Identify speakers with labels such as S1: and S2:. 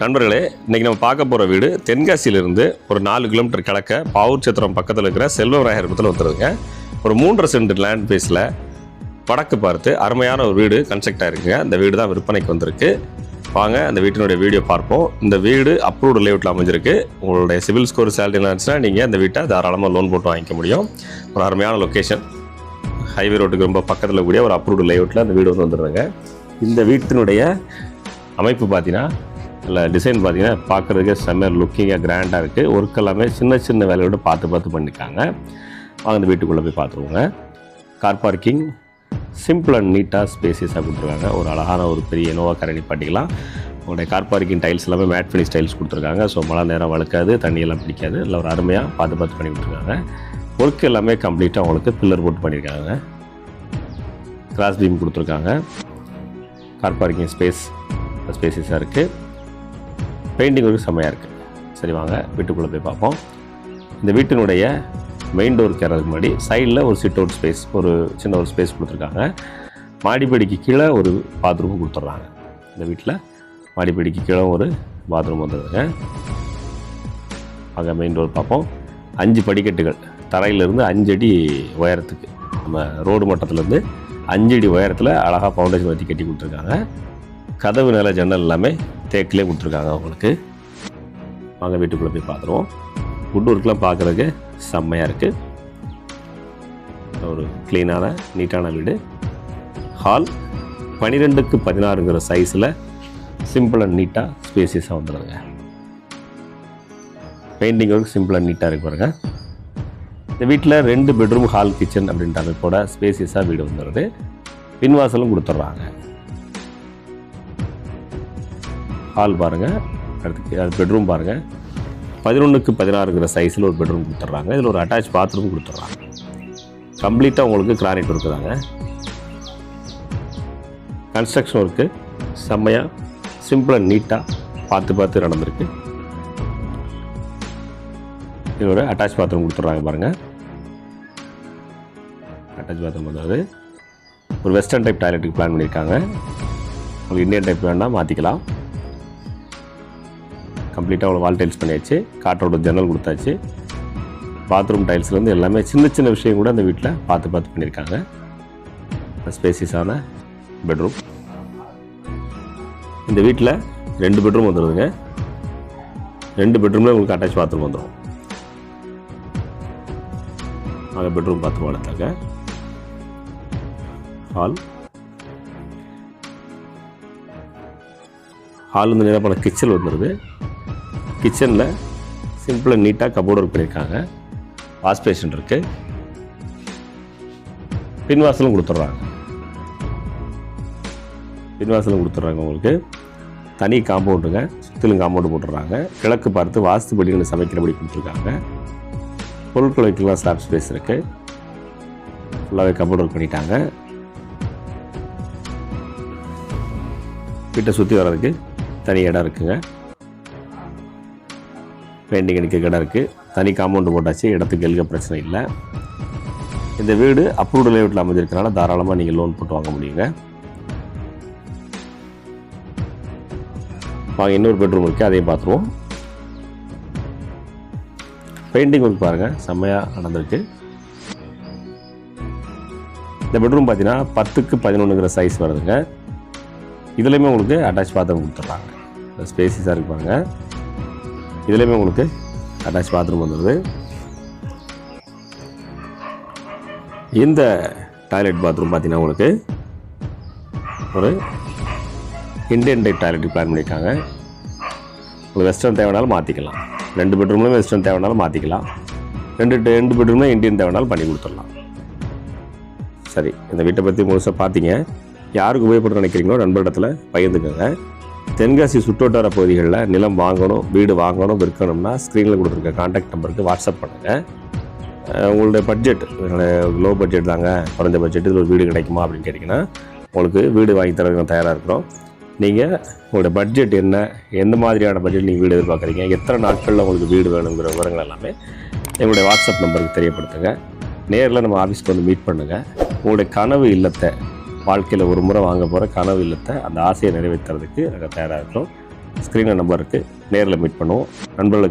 S1: நண்பர்களே இன்றைக்கி நம்ம பார்க்க போகிற வீடு தென்காசியிலிருந்து ஒரு நாலு கிலோமீட்டர் கிழக்க பாவூர் சத்திரம் பக்கத்தில் இருக்கிற செல்வராயபுரத்தில் வந்துருங்க ஒரு மூன்றரை சென்ட் லேண்ட் பேஸில் வடக்கு பார்த்து அருமையான ஒரு வீடு கன்ஸ்ட்ரக்ட் ஆகிருக்குங்க அந்த வீடு தான் விற்பனைக்கு வந்திருக்கு. வாங்க அந்த வீட்டினுடைய வீடியோ பார்ப்போம். இந்த வீடு அப்ரூவ்டு லேவுட்டில் அமைஞ்சிருக்கு. உங்களுடைய சிவில் ஸ்கோர் சேலரி இருந்துச்சுன்னா நீங்கள் இந்த வீட்டை தாராளமாக லோன் போட்டு வாங்கிக்க முடியும். ஒரு அருமையான லொக்கேஷன் ஹைவே ரோட்டுக்கு ரொம்ப பக்கத்தில் கூடிய ஒரு அப்ரூவ்டு லேவுட்டில் அந்த வீடு வந்து வந்துடுதுங்க இந்த வீட்டினுடைய அமைப்பு பார்த்தீங்கன்னா டிசைன் பார்த்தீங்கன்னா பார்க்குறதுக்கே செம்ம லுக்கிங்காக கிராண்டாக இருக்குது ஒர்க் எல்லாமே சின்ன சின்ன வேலையோட பார்த்து பார்த்து பண்ணியிருக்காங்க. வாங்க வீட்டுக்குள்ளே போய் பார்த்துருவோங்க கார் பார்க்கிங் சிம்பிள் அண்ட் நீட்டாக ஸ்பேசியஸாக கொடுத்துருக்காங்க. ஒரு அழகான ஒரு பெரிய இனோவா கரணி பண்ணிக்கலாம். உங்களுடைய கார் பார்க்கிங் டைல்ஸ் எல்லாமே மேட் ஃபினிஷ் டைல்ஸ் கொடுத்துருக்காங்க. ஸோ மழை நேரம் வளர்க்காது தண்ணியெல்லாம் பிடிக்காது. இல்லை ஒரு அருமையாக பார்த்து பார்த்து பண்ணி கொடுத்துருக்காங்க. ஒர்க் எல்லாமே கம்ப்ளீட்டாக உங்களுக்கு பில்லர் போட்டு பண்ணியிருக்காங்க. கிராஸ் பீம் கொடுத்துருக்காங்க. கார் பார்க்கிங் ஸ்பேஸ் ஸ்பேசியஸாக இருக்குது பெயிண்டிங் ஒர்க் செம்மையாக இருக்குது சரி வாங்க வீட்டுக்குள்ளே போய் பார்ப்போம். இந்த வீட்டினுடைய மெயின் டோருக்கு ஏறதுக்கு முன்னாடி சைடில் ஒரு சிட் அவுட் ஸ்பேஸ் ஒரு சின்ன ஒரு ஸ்பேஸ் கொடுத்துருக்காங்க. மாடிப்படிக்கு கீழே ஒரு பாத்ரூம் கொடுத்துட்றாங்க. இந்த வீட்டில் மாடிப்படிக்கு கீழே ஒரு பாத்ரூம் வந்துடுதுங்க அங்கே மெயின் டோர் பார்ப்போம். அஞ்சு படிக்கட்டுகள். தரையிலேருந்து அஞ்சு அடி உயரத்துக்கு. நம்ம ரோடு மட்டத்துலேருந்து அஞ்சு அடி உயரத்தில் அழகாக ஃபவுண்டேஷன் வச்சு கட்டி கொடுத்துருக்காங்க. கதவு நில ஜன்னல் எல்லாமே தேக்கிலே கொடுத்துருக்காங்க அவங்களுக்கு. வாங்க வீட்டுக்குள்ளே போய் பார்த்துருவோம் வுட் ஒர்க்லாம் பார்க்குறதுக்கு செம்மையாக இருக்குது ஒரு க்ளீனான நீட்டான வீடு. ஹால் பன்னிரெண்டுக்கு பதினாறுங்கிற சைஸில் சிம்பிள் அண்ட் நீட்டாக ஸ்பேசியஸாக வந்துடுங்க பெயிண்டிங் ஒர்க் சிம்பிள் அண்ட் நீட்டாக இருக்கு பாருங்க. இந்த வீட்டில் ரெண்டு பெட்ரூம் ஹால் கிச்சன் அப்படின்ற அமைப்போட ஸ்பேசியஸாக வீடு வந்துடுது பின்வாசலும் கொடுத்துட்றாங்க ஹால் பாருங்கள் அடுத்து அது பெட்ரூம் பாருங்கள் பதினொன்றுக்கு பதினாறுங்கிற சைஸில் ஒரு பெட்ரூம் கொடுத்துட்றாங்க. இதில் ஒரு அட்டாச் பாத்ரூம் கொடுத்துட்றாங்க. கம்ப்ளீட்டாக உங்களுக்கு கிரானைட் இருக்குதாங்க கன்ஸ்ட்ரக்ஷன் ஒர்க்கு செம்மையாக சிம்பிள் அண்ட் நீட்டாக பார்த்து பார்த்து நடந்திருக்கு. இதோட அட்டாச் பாத்ரூம் கொடுத்துட்றாங்க பாருங்கள் அட்டாச் பாத்ரூம் வந்தது ஒரு வெஸ்டர்ன் டைப் டாய்லெட்டுக்கு பிளான் பண்ணியிருக்காங்க. உங்களுக்கு இந்தியன் டைப் வேணால் மாற்றிக்கலாம் கம்ப்ளீட்டாக அவ்வளோ வால் டைல்ஸ் பண்ணியாச்சு. காற்றோட ஜன்னல் கொடுத்தாச்சு. பாத்ரூம் டைல்ஸ்லேருந்து எல்லாமே சின்ன சின்ன விஷயம் கூட அந்த வீட்டில் பார்த்து பார்த்து பண்ணியிருக்காங்க. ஸ்பேசியஸான பெட்ரூம் இந்த வீட்டில் ரெண்டு பெட்ரூம் வந்துடுதுங்க ரெண்டு பெட்ரூமில் உங்களுக்கு அட்டாச் பாத்ரூம் வந்துடும் நாங்கள் பெட்ரூம் பாத்ரூம் வளர்த்தாங்க ஹால் ஹால் வந்து என்ன பண்ண கிச்சன் வந்துடுது கிச்சனில் சிம்பிளாக நீட்டாக கபோர்டு ஒர்க் பண்ணியிருக்காங்க வாஷ் பேஷன் இருக்குது பின்வாசலும் கொடுத்துட்றாங்க. பின்வாசலும் கொடுத்துட்றாங்க உங்களுக்கு. தனி காம்பவுண்டுங்க சுற்றிலும் காம்பவுண்டு போட்டுடுறாங்க. கிழக்கு பார்த்து வாஸ்துபடிகளை சமைக்கிறபடி கொடுத்துருக்காங்க. பொருட்கள் வைக்கலாம் ஸ்லாப் ஸ்பேஸ் இருக்குது ஃபுல்லாகவே கபோர்டு ஒர்க் பண்ணிட்டாங்க. வீட்டை சுற்றி வர்றதுக்கு தனி இடம் இருக்குங்க. பெயிண்டிங் அடிக்க கடை இருக்குது தனி காம்பவுண்டு போட்டாச்சு இடத்துக்கு எழுக பிரச்சனை இல்லை. இந்த வீடு அப்ரூவ்டு லேவுட்டில் அமைஞ்சிருக்கனால தாராளமாக நீங்கள் லோன் போட்டு வாங்க முடியுங்க. வாங்க இன்னொரு பெட்ரூம் இருக்குது அதையும் பார்த்துருவோம். பெயிண்டிங் ஒர்க் பாருங்கள் செம்மையாக நடந்திருக்கு. இந்த பெட்ரூம் பார்த்தீங்கன்னா பத்துக்கு பதினொன்றுங்கிற சைஸ் வருதுங்க. இதுலேயுமே உங்களுக்கு அட்டாச் பாத்ரூம் கொடுத்துட்றாங்க ஸ்பேசிஸாக இருக்கு பாருங்கள் இதுலேயுமே உங்களுக்கு அட்டாச் பாத்ரூம் வந்துடுது இந்த டாய்லெட் பாத்ரூம் பார்த்தீங்கன்னா உங்களுக்கு ஒரு இண்டியன் டைப் டாய்லெட் பிளான் பண்ணியிருக்காங்க உங்களுக்கு வெஸ்டர்ன் தேவைனாலும் மாற்றிக்கலாம் ரெண்டு பெட்ரூம்லையும் வெஸ்டர்ன் தேவைனாலும் மாற்றிக்கலாம் ரெண்டு ரெண்டு பெட்ரூம்லையும் இண்டியன் தேவைனாலும் பண்ணி கொடுத்துடலாம். சரி இந்த வீட்டை பற்றி முழுசாக பார்த்தீங்க யாருக்கு உபயோகப்பட்டு நினைக்கிறீங்களோ நண்பரிடத்தில் பகிர்ந்துக்கோங்க. தென்காசி சுற்றுவட்டார பகுதிகளில் நிலம் வாங்கணும் வீடு வாங்கணும் விற்கணும்னா ஸ்க்ரீனில் கொடுத்துருக்க காண்டாக்ட் நம்பருக்கு வாட்ஸ்அப் பண்ணுங்கள் உங்களுடைய பட்ஜெட் லோ பட்ஜெட் தாங்க. குறைஞ்ச பட்ஜெட் இதில் ஒரு வீடு கிடைக்குமா அப்படின்னு கேட்டிங்கன்னா உங்களுக்கு வீடு வாங்கி தரதுக்கு தயாராக இருக்கிறோம். நீங்கள் உங்களுடைய பட்ஜெட் என்ன எந்த மாதிரியான பட்ஜெட் நீங்கள் வீடு எதிர்பார்க்குறீங்க எத்தனை நாட்களில் உங்களுக்கு வீடு வேணுங்கிற விவரங்கள் எல்லாமே எங்களுடைய வாட்ஸ்அப் நம்பருக்கு தெரியப்படுத்துங்க. நேரில் நம்ம ஆஃபீஸ்க்கு வந்து மீட் பண்ணுங்கள் உங்களுடைய கனவு இல்லத்தை வாழ்க்கையில் ஒரு முறை வாங்க போகிற கனவு இல்லத்தை அந்த ஆசையை நிறைவேற்றுறதுக்கு நாங்கள் தயாராக இருக்கிறோம். ஸ்க்ரீனில் நம்பருக்கு நேரில் மீட் பண்ணுவோம். நண்பர்களுக்கு